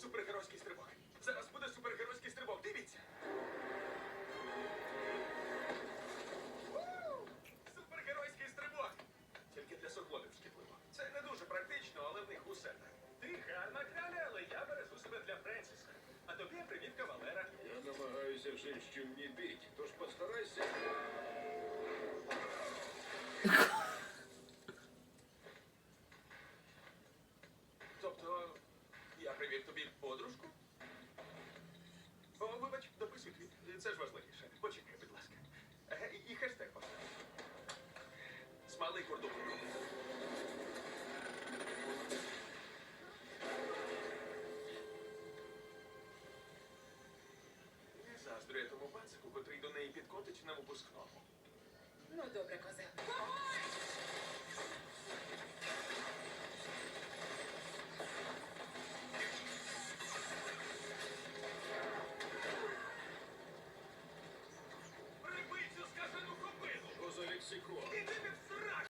Супергеройський стрибок. Зараз буде супергеройський стрибок. Дивіться. Супергеройський стрибок. Тільки для суглобів шкідливо. Це не дуже практично, але в них усе так. Ти гарна краля, але я бережу себе для Френсіса. А тобі привіт, кавалера. Я намагаюся женщин не бить, тож постарайся. Тобто, я привів тобі подружку? О, вибач, дописуй твіт. Це ж важливіше. Почекай, будь ласка. Е, І хештег постав. Смалий кордон. Не заздрю я тому пацику, котрий до неї підкотить на випускному. Ну, добре, козел. Sikua.